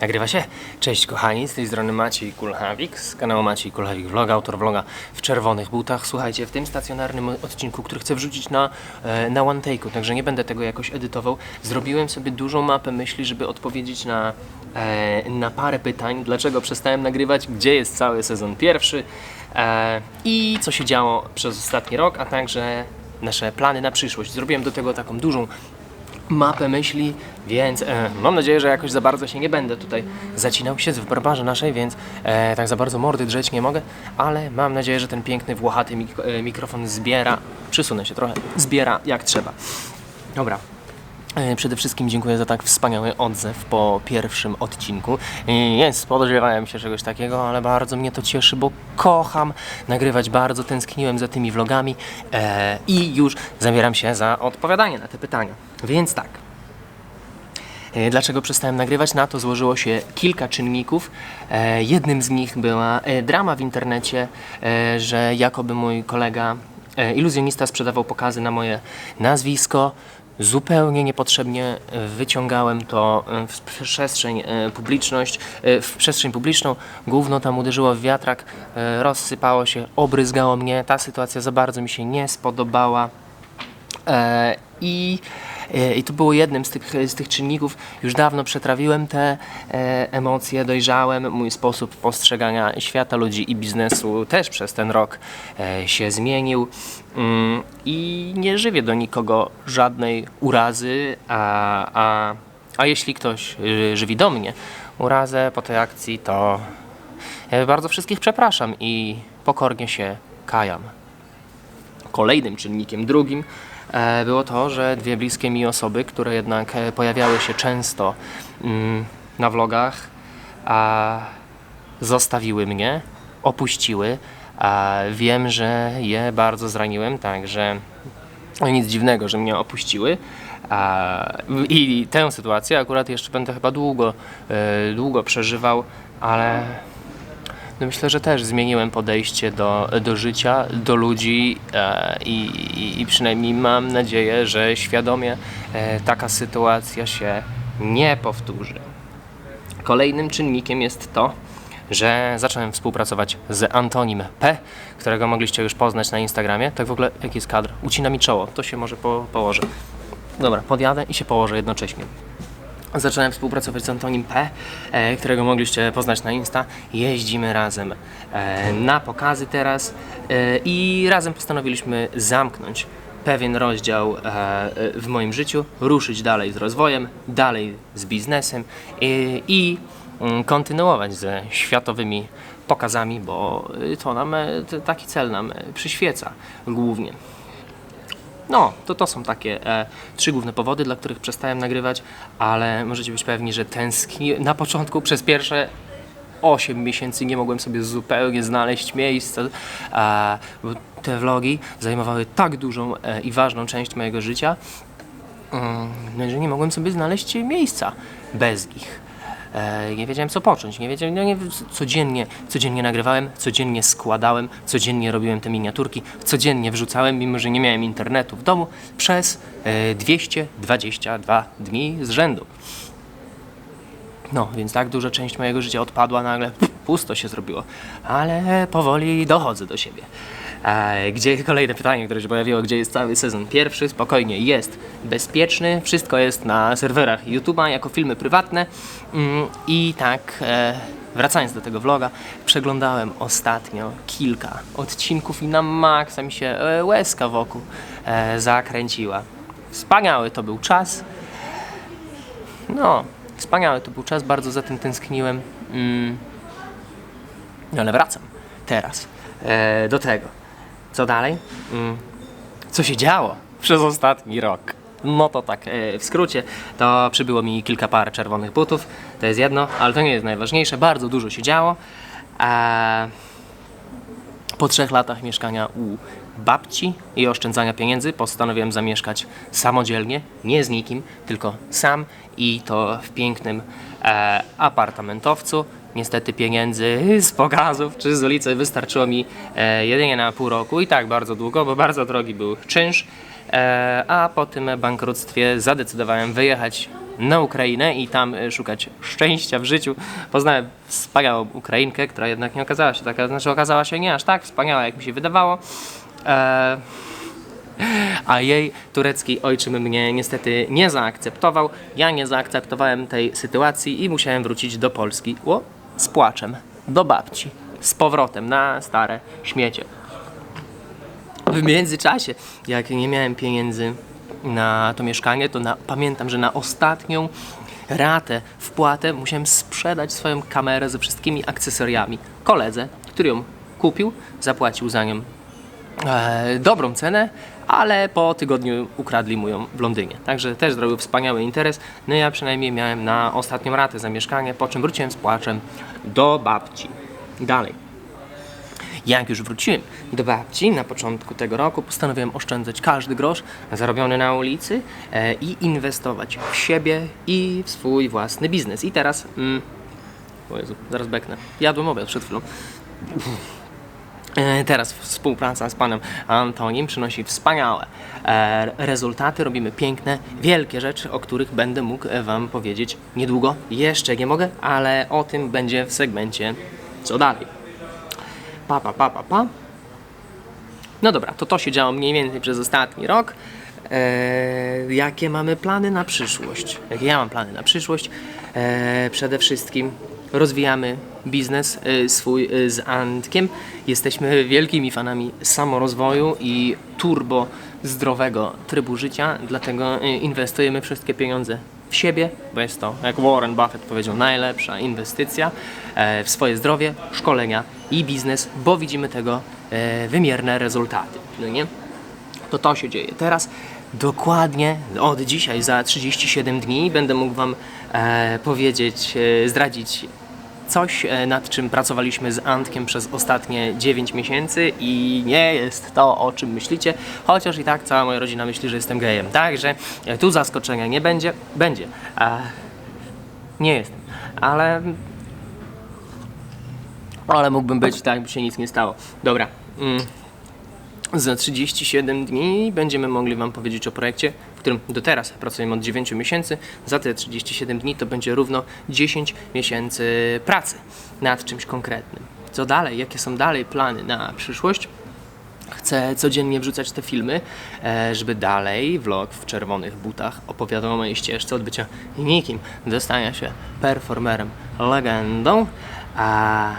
Nagrywa się. Cześć kochani, z tej strony Maciej Kulhawik z kanału Maciej Kulhawik Vlog, autor vloga w czerwonych butach. Słuchajcie, w tym stacjonarnym odcinku, który chcę wrzucić na, e, na one take'u, także nie będę tego jakoś edytował, zrobiłem sobie dużą mapę myśli, żeby odpowiedzieć na, e, na parę pytań. Dlaczego przestałem nagrywać, gdzie jest cały sezon pierwszy e, i co się działo przez ostatni rok, a także nasze plany na przyszłość. Zrobiłem do tego taką dużą mapę myśli, więc e, mam nadzieję, że jakoś za bardzo się nie będę tutaj zacinał. Siedzę w barbarze naszej, więc e, tak za bardzo mordy drzeć nie mogę, ale mam nadzieję, że ten piękny, włochaty mik e, mikrofon zbiera, przysunę się trochę, zbiera jak trzeba. Dobra. E, Przede wszystkim dziękuję za tak wspaniały odzew po pierwszym odcinku. E, Jest, spodziewałem się czegoś takiego, ale bardzo mnie to cieszy, bo kocham nagrywać, bardzo tęskniłem za tymi vlogami e, i już zabieram się za odpowiadanie na te pytania. Więc tak. E, Dlaczego przestałem nagrywać? Na to złożyło się kilka czynników. E, jednym z nich była drama w internecie, że jakoby mój kolega iluzjonista sprzedawał pokazy na moje nazwisko. Zupełnie niepotrzebnie e, wyciągałem to e, w przestrzeń e, publiczność, w przestrzeń publiczną. Gówno tam uderzyło w wiatrak, rozsypało się, obryzgało mnie. Ta sytuacja za bardzo mi się nie spodobała. I, I to było jednym z tych, z tych czynników. Już dawno przetrawiłem te e, emocje, dojrzałem. Mój sposób postrzegania świata, ludzi i biznesu też przez ten rok e, się zmienił. Mm, I nie żywię do nikogo żadnej urazy, a, a, a jeśli ktoś y, żywi do mnie urazę po tej akcji, to e, bardzo wszystkich przepraszam i pokornie się kajam kolejnym czynnikiem drugim e, było to, że dwie bliskie mi osoby, które jednak e, pojawiały się często mm, na vlogach, zostawiły mnie, opuściły. Wiem, że je bardzo zraniłem, także nic dziwnego, że mnie opuściły. I tę sytuację akurat jeszcze będę chyba długo, e, długo przeżywał, ale no myślę, że też zmieniłem podejście do, do życia, do ludzi e, i, i, i przynajmniej mam nadzieję, że świadomie e, taka sytuacja się nie powtórzy. Kolejnym czynnikiem jest to, że zacząłem współpracować z Antonim P, którego mogliście już poznać na Instagramie. Tak w ogóle, jaki jest kadr? Ucina mi czoło, to się może po, położę. Dobra, podjadę i się położę jednocześnie. Zacząłem współpracować z Antonim P, e, którego mogliście poznać na Insta. Jeździmy razem e, na pokazy teraz e, i razem postanowiliśmy zamknąć pewien rozdział w moim życiu, ruszyć dalej z rozwojem, dalej z biznesem i, mm, kontynuować ze światowymi pokazami, bo to nam, taki cel nam przyświeca głównie. No, to to są takie e, trzy główne powody, dla których przestałem nagrywać, ale możecie być pewni, że tęskni na początku przez pierwsze 8 miesięcy nie mogłem sobie zupełnie znaleźć miejsca, e, bo te vlogi zajmowały tak dużą e, i ważną część mojego życia, mm, że nie mogłem sobie znaleźć miejsca bez nich. E, nie wiedziałem co począć, nie wiedziałem, no nie, codziennie, codziennie nagrywałem, codziennie składałem, codziennie robiłem te miniaturki, codziennie wrzucałem, mimo że nie miałem internetu w domu, przez e, 222 dni z rzędu. No, więc tak duża część mojego życia odpadła nagle, pusto się zrobiło, ale powoli dochodzę do siebie. E, Gdzie kolejne pytanie, które się pojawiło, gdzie jest cały sezon pierwszy? Spokojnie, jest bezpieczny, wszystko jest na serwerach YouTube'a jako filmy prywatne. Mm, I tak, e, wracając do tego vloga, przeglądałem ostatnio kilka odcinków i na maksa mi się e, łezka wokół zakręciła. Wspaniały to był czas. No, wspaniały to był czas, bardzo za tym tęskniłem. Mm. No ale wracam teraz e, do tego. Co dalej? Mm. Co się działo przez ostatni rok? No to tak, e, w skrócie, to przybyło mi kilka par czerwonych butów. To jest jedno, ale to nie jest najważniejsze. Bardzo dużo się działo. E, po trzech latach mieszkania u babci i oszczędzania pieniędzy postanowiłem zamieszkać samodzielnie, nie z nikim, tylko sam i to w pięknym e, apartamentowcu. Niestety pieniędzy z pokazów czy z ulicy wystarczyło mi e, jedynie na pół roku i tak bardzo długo, bo bardzo drogi był czynsz. E, a po tym bankructwie zadecydowałem wyjechać na Ukrainę i tam e, szukać szczęścia w życiu. Poznałem wspaniałą Ukrainkę, która jednak nie okazała się taka, znaczy okazała się nie aż tak wspaniała, jak mi się wydawało. E, a jej turecki ojczym mnie niestety nie zaakceptował. Ja nie zaakceptowałem tej sytuacji i musiałem wrócić do Polski o, z płaczem do babci. Z powrotem na stare śmiecie. W międzyczasie, jak nie miałem pieniędzy na to mieszkanie, to na, pamiętam, że na ostatnią ratę, wpłatę musiałem sprzedać swoją kamerę ze wszystkimi akcesoriami koledze, który ją kupił, zapłacił za nią e, dobrą cenę, ale po tygodniu ukradli mu ją w Londynie. Także też zrobił wspaniały interes. No ja przynajmniej miałem na ostatnią ratę za mieszkanie, po czym wróciłem z płaczem do babci. Dalej. Jak już wróciłem do babci na początku tego roku, postanowiłem oszczędzać każdy grosz zarobiony na ulicy e, i inwestować w siebie i w swój własny biznes. I teraz. Mm, o Jezu, zaraz beknę. Jadłem obiad przed chwilą. E, Teraz współpraca z panem Antonim przynosi wspaniałe e, rezultaty. Robimy piękne, wielkie rzeczy, o których będę mógł e, Wam powiedzieć niedługo. Jeszcze nie mogę, ale o tym będzie w segmencie co dalej. Pa, pa, pa, pa, pa. No dobra, to to się działo mniej więcej przez ostatni rok. E, jakie mamy plany na przyszłość? Jakie ja mam plany na przyszłość? E, przede wszystkim rozwijamy biznes e, swój e, z Antkiem. Jesteśmy wielkimi fanami samorozwoju i turbo zdrowego trybu życia, dlatego e, inwestujemy wszystkie pieniądze w siebie, bo jest to, jak Warren Buffett powiedział, najlepsza inwestycja e, w swoje zdrowie, szkolenia i biznes, bo widzimy tego e, wymierne rezultaty. No nie? to to się dzieje. Teraz dokładnie od dzisiaj za 37 dni będę mógł Wam e, powiedzieć, e, zdradzić coś, e, nad czym pracowaliśmy z Antkiem przez ostatnie 9 miesięcy i nie jest to, o czym myślicie, chociaż i tak cała moja rodzina myśli, że jestem gejem. Także e, tu zaskoczenia nie będzie. Będzie. E, nie jestem. Ale ale mógłbym być tak, by się nic nie stało. Dobra. Mm. Za 37 dni będziemy mogli Wam powiedzieć o projekcie, w którym do teraz pracujemy od 9 miesięcy. Za te 37 dni to będzie równo 10 miesięcy pracy nad czymś konkretnym. Co dalej? Jakie są dalej plany na przyszłość? Chcę codziennie wrzucać te filmy, e, żeby dalej vlog w czerwonych butach opowiadał o mojej ścieżce od bycia nikim do stania się performerem, legendą. A,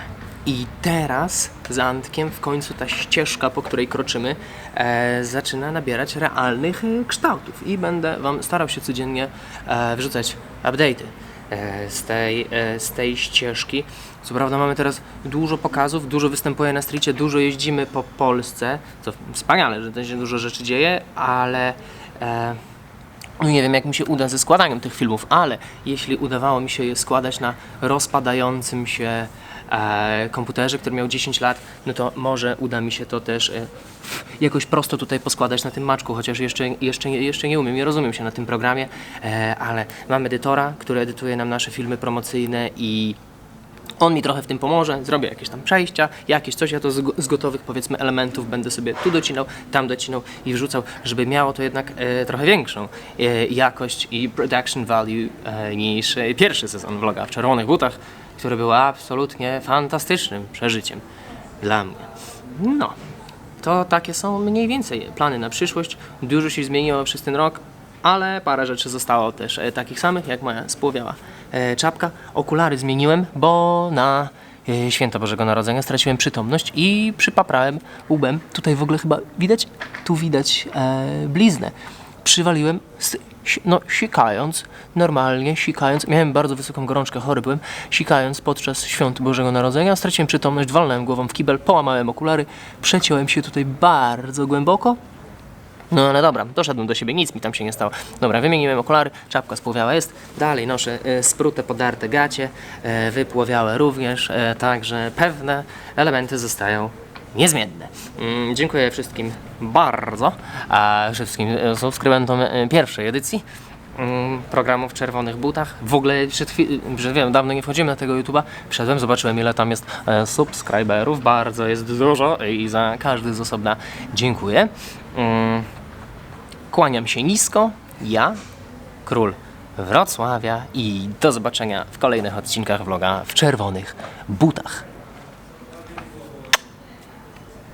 I teraz z Antkiem w końcu ta ścieżka, po której kroczymy, e, zaczyna nabierać realnych e, kształtów i będę Wam starał się codziennie e, wrzucać update'y e, z tej, e, z tej ścieżki. Co prawda mamy teraz dużo pokazów, dużo występuje na stricie, dużo jeździmy po Polsce, co wspaniale, że też się dużo rzeczy dzieje, ale e, no nie wiem jak mi się uda ze składaniem tych filmów, ale jeśli udawało mi się je składać na rozpadającym się e, komputerze, który miał 10 lat, no to może uda mi się to też e, jakoś prosto tutaj poskładać na tym maczku, chociaż jeszcze, jeszcze, jeszcze nie umiem, nie rozumiem się na tym programie, e, ale mam edytora, który edytuje nam nasze filmy promocyjne i on mi trochę w tym pomoże, zrobię jakieś tam przejścia, jakieś coś, ja to z, gotowych powiedzmy elementów będę sobie tu docinał, tam docinał i wrzucał, żeby miało to jednak e, trochę większą e, jakość i production value e, niż e, pierwszy sezon vloga w czerwonych butach, który był absolutnie fantastycznym przeżyciem dla mnie. No, to takie są mniej więcej plany na przyszłość. Dużo się zmieniło przez ten rok, ale parę rzeczy zostało też e, takich samych, jak moja spłowiała e, czapka. Okulary zmieniłem, bo na e, święto Bożego Narodzenia straciłem przytomność i przypaprałem łbem. Tutaj w ogóle chyba widać? Tu widać e, bliznę. Przywaliłem, no sikając, normalnie sikając. Miałem bardzo wysoką gorączkę, chory byłem. Sikając podczas świąt Bożego Narodzenia, straciłem przytomność, walnąłem głową w kibel, połamałem okulary, przeciąłem się tutaj bardzo głęboko. No ale dobra, doszedłem do siebie, nic mi tam się nie stało. Dobra, wymieniłem okulary, czapka spłowiała jest. Dalej noszę e, sprute, podarte gacie, e, wypłowiałe również, e, także pewne elementy zostają niezmienne. Mm, dziękuję wszystkim bardzo, a wszystkim e, subskrybentom e, pierwszej edycji mm, programu w czerwonych butach. W ogóle przed chwil- że wiem, dawno nie wchodziłem na tego YouTube'a. Wszedłem, zobaczyłem ile tam jest e, subskryberów. Bardzo jest dużo i za każdy z osobna dziękuję. Mm, Kłaniam się nisko, ja, król Wrocławia i do zobaczenia w kolejnych odcinkach vloga w czerwonych butach.